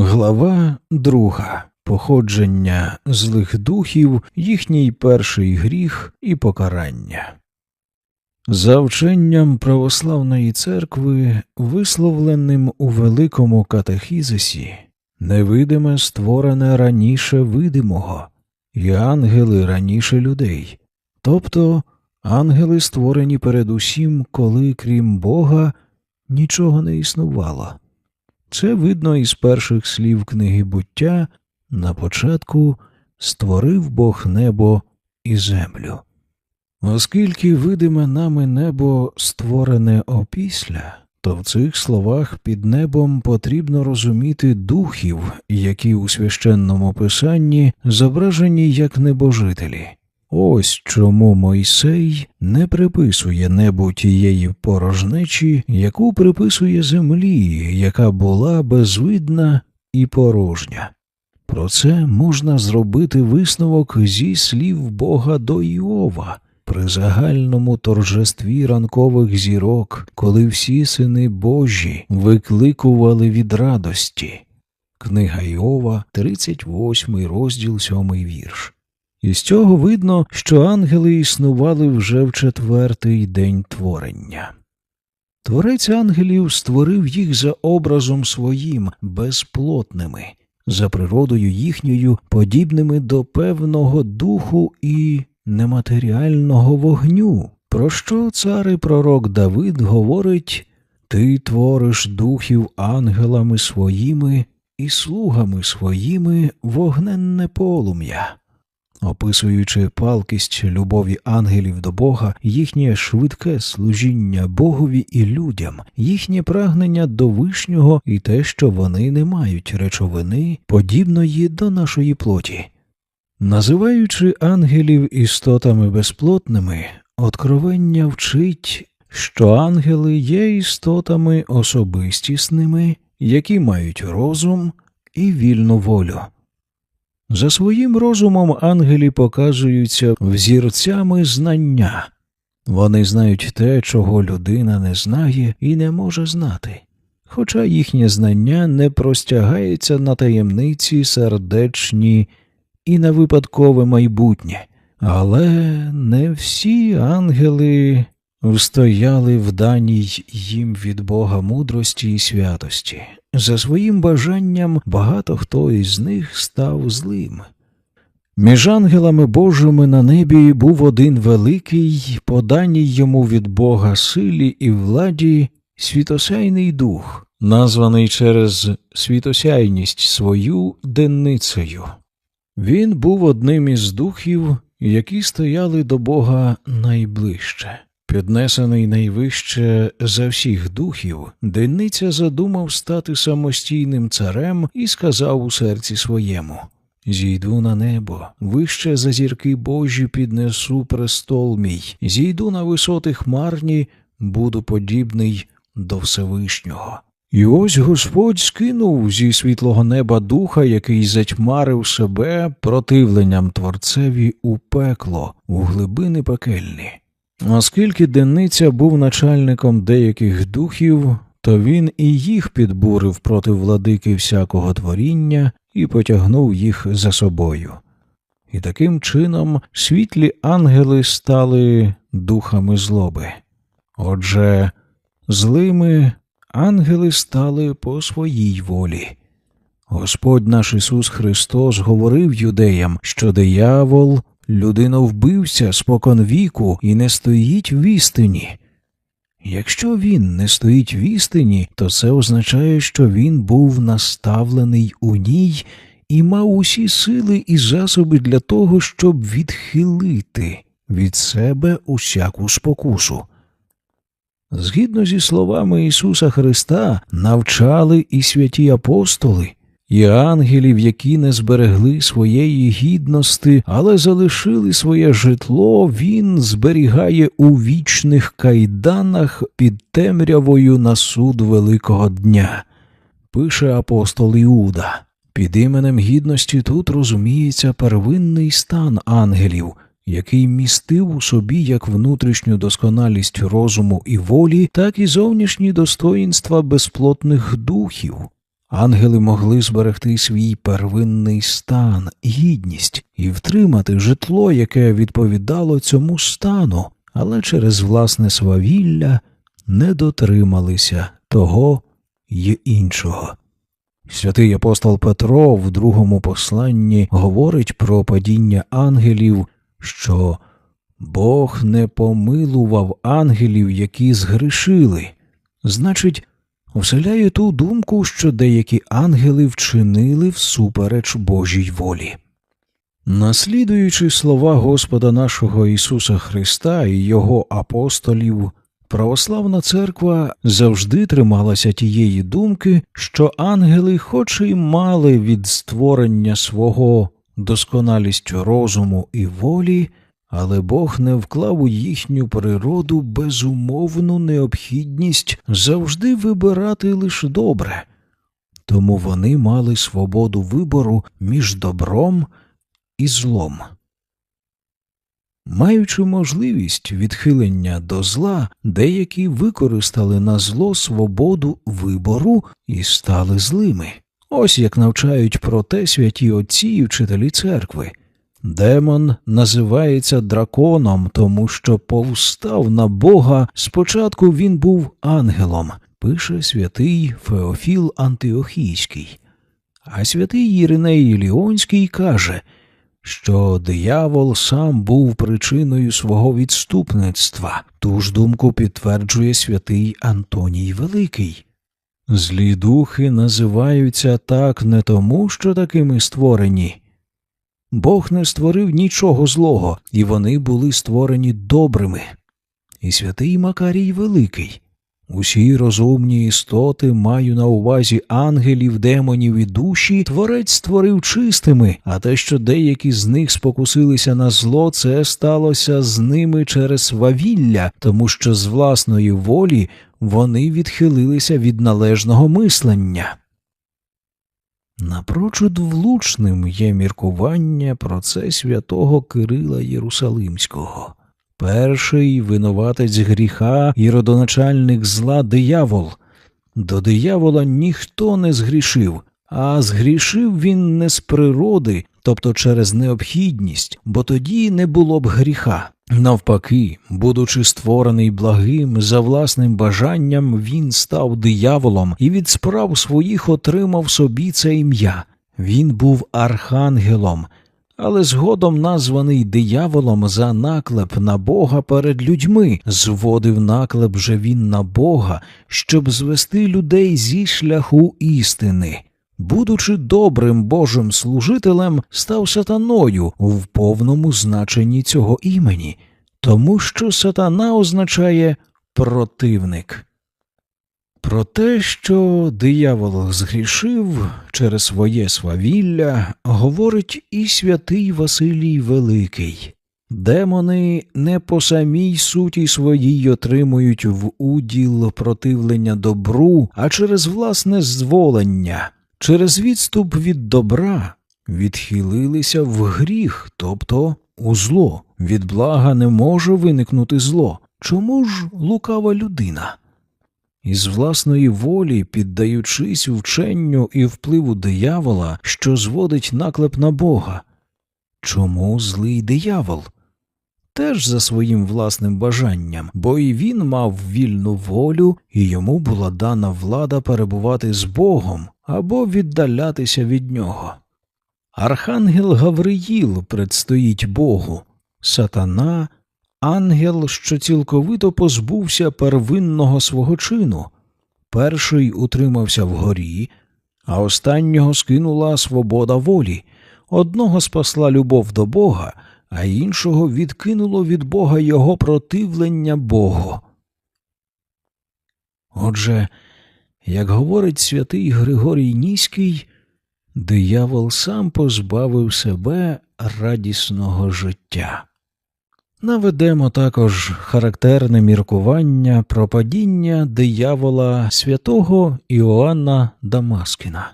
Глава друга Походження злих духів, їхній перший гріх і покарання. За вченням православної церкви, висловленим у великому катехізисі, невидиме створене раніше видимого, і ангели раніше людей, тобто ангели створені передусім, коли крім Бога нічого не існувало. Це видно із перших слів книги буття на початку створив Бог небо і землю. Оскільки видиме нами небо створене опісля, то в цих словах під небом потрібно розуміти духів, які у священному писанні зображені як небожителі. Ось чому Мойсей не приписує небу тієї порожнечі, яку приписує землі, яка була безвидна і порожня. Про це можна зробити висновок зі слів Бога до Іова при загальному торжестві ранкових зірок, коли всі сини Божі викликували від радості. Книга Іова, 38 розділ 7 вірш. І з цього видно, що ангели існували вже в четвертий день творення. Творець ангелів створив їх за образом своїм безплотними, за природою їхньою подібними до певного духу і нематеріального вогню, про що цар і пророк Давид говорить Ти твориш духів ангелами своїми і слугами своїми вогненне полум'я. Описуючи палкість любові ангелів до Бога, їхнє швидке служіння Богові і людям, їхнє прагнення до вишнього і те, що вони не мають речовини, подібної до нашої плоті. Називаючи ангелів істотами безплотними, откровення вчить, що ангели є істотами особистісними, які мають розум і вільну волю. За своїм розумом ангелі показуються взірцями знання, вони знають те, чого людина не знає і не може знати, хоча їхнє знання не простягається на таємниці сердечні і на випадкове майбутнє, але не всі ангели встояли в даній їм від Бога мудрості і святості. За своїм бажанням багато хто із них став злим. Між ангелами Божими на небі був один великий, поданій йому від Бога силі і владі світосяйний дух, названий через світосяйність свою денницею. Він був одним із духів, які стояли до Бога найближче. Піднесений найвище за всіх духів, Денниця задумав стати самостійним царем і сказав у серці своєму Зійду на небо, вище за зірки Божі піднесу престол мій, зійду на висоти хмарні, буду подібний до Всевишнього. І ось Господь скинув зі світлого неба духа, який затьмарив себе противленням Творцеві у пекло, у глибини пекельні. Оскільки Дениця був начальником деяких духів, то він і їх підбурив проти владики всякого творіння і потягнув їх за собою. І таким чином світлі ангели стали духами злоби. Отже, злими ангели стали по своїй волі. Господь наш Ісус Христос говорив юдеям, що диявол людина вбився спокон віку і не стоїть в істині. Якщо він не стоїть в істині, то це означає, що він був наставлений у ній і мав усі сили і засоби для того, щоб відхилити від себе усяку спокусу. Згідно зі словами Ісуса Христа, навчали і святі апостоли, і ангелів, які не зберегли своєї гідності, але залишили своє житло, він зберігає у вічних кайданах під темрявою на суд Великого дня, пише апостол Іуда. Під іменем гідності тут розуміється первинний стан ангелів, який містив у собі як внутрішню досконалість розуму і волі, так і зовнішні достоїнства безплотних духів. Ангели могли зберегти свій первинний стан, гідність і втримати житло, яке відповідало цьому стану, але через власне свавілля не дотрималися того й іншого. Святий апостол Петро в другому посланні говорить про падіння ангелів, що Бог не помилував ангелів, які згрішили. Значить, вселяє ту думку, що деякі ангели вчинили всупереч Божій волі. Наслідуючи слова Господа нашого Ісуса Христа і Його апостолів, православна церква завжди трималася тієї думки, що ангели, хоч і мали від створення свого досконалість розуму і волі, але Бог не вклав у їхню природу безумовну необхідність завжди вибирати лише добре, тому вони мали свободу вибору між добром і злом. Маючи можливість відхилення до зла, деякі використали на зло свободу вибору і стали злими. Ось як навчають про те святі отці і вчителі церкви. Демон називається драконом, тому що повстав на Бога. Спочатку він був ангелом, пише святий Феофіл Антиохійський. А святий Єриней Ліонський каже, що диявол сам був причиною свого відступництва. Ту ж думку підтверджує святий Антоній Великий. Злі духи називаються так не тому, що такими створені. Бог не створив нічого злого, і вони були створені добрими. І святий Макарій Великий. Усі розумні істоти маю на увазі ангелів, демонів і душі, творець створив чистими, а те, що деякі з них спокусилися на зло, це сталося з ними через свавілля, тому що з власної волі вони відхилилися від належного мислення. Напрочуд влучним є міркування про це святого Кирила Єрусалимського. Перший винуватець гріха і родоначальник зла диявол. До диявола ніхто не згрішив, а згрішив він не з природи, тобто через необхідність, бо тоді не було б гріха. Навпаки, будучи створений благим, за власним бажанням він став дияволом і від справ своїх отримав собі це ім'я. Він був архангелом, але згодом названий дияволом за наклеп на Бога перед людьми, зводив наклеп же він на Бога, щоб звести людей зі шляху істини. Будучи добрим Божим служителем, став сатаною в повному значенні цього імені, тому що сатана означає противник. Про те, що диявол згрішив через своє свавілля, говорить і святий Василій Великий. Демони не по самій суті своїй отримують в уділ противлення добру, а через власне зволення, через відступ від добра відхилилися в гріх, тобто у зло. Від блага не може виникнути зло. Чому ж лукава людина? Із власної волі, піддаючись вченню і впливу диявола, що зводить наклеп на Бога. Чому злий диявол? Теж за своїм власним бажанням, бо і він мав вільну волю, і йому була дана влада перебувати з Богом або віддалятися від нього. Архангел Гавриїл предстоїть Богу, сатана ангел, що цілковито позбувся первинного свого чину. Перший утримався вгорі, а останнього скинула свобода волі, одного спасла любов до Бога, а іншого відкинуло від Бога його противлення Богу. Отже, як говорить святий Григорій Ніський, диявол сам позбавив себе радісного життя. Наведемо також характерне міркування про падіння диявола святого Іоанна Дамаскіна.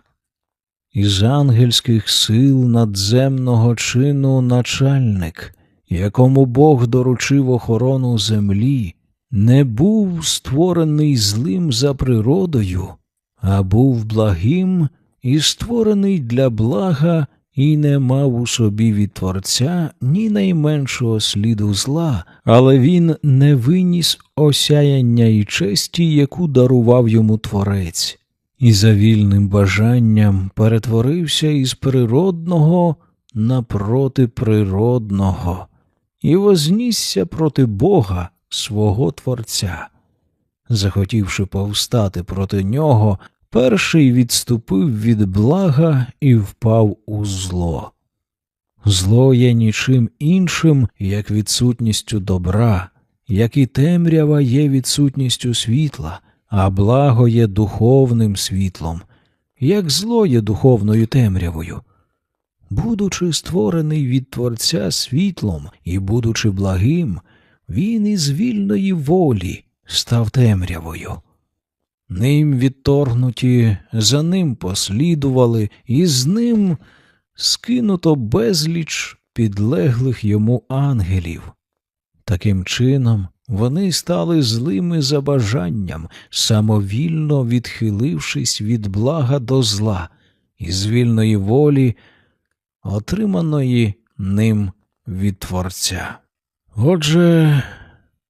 Із ангельських сил надземного чину начальник, якому Бог доручив охорону землі, не був створений злим за природою, а був благим і створений для блага, і не мав у собі від Творця ні найменшого сліду зла, але він не виніс осяяння і честі, яку дарував йому Творець, і за вільним бажанням перетворився із природного на протиприродного, і вознісся проти Бога, свого Творця. Захотівши повстати проти нього, перший відступив від блага і впав у зло. Зло є нічим іншим, як відсутністю добра, як і темрява є відсутністю світла, а благо є духовним світлом, як зло є духовною темрявою. Будучи створений від Творця світлом і будучи благим, він із вільної волі став темрявою. Ним відторгнуті, за ним послідували, і з ним скинуто безліч підлеглих йому ангелів. Таким чином, вони стали злими за бажанням, самовільно відхилившись від блага до зла, і з вільної волі, отриманої ним від Творця. Отже,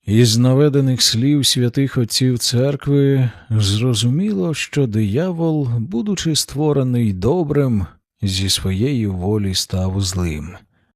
із наведених слів святих отців церкви зрозуміло, що диявол, будучи створений добрим, зі своєї волі став злим.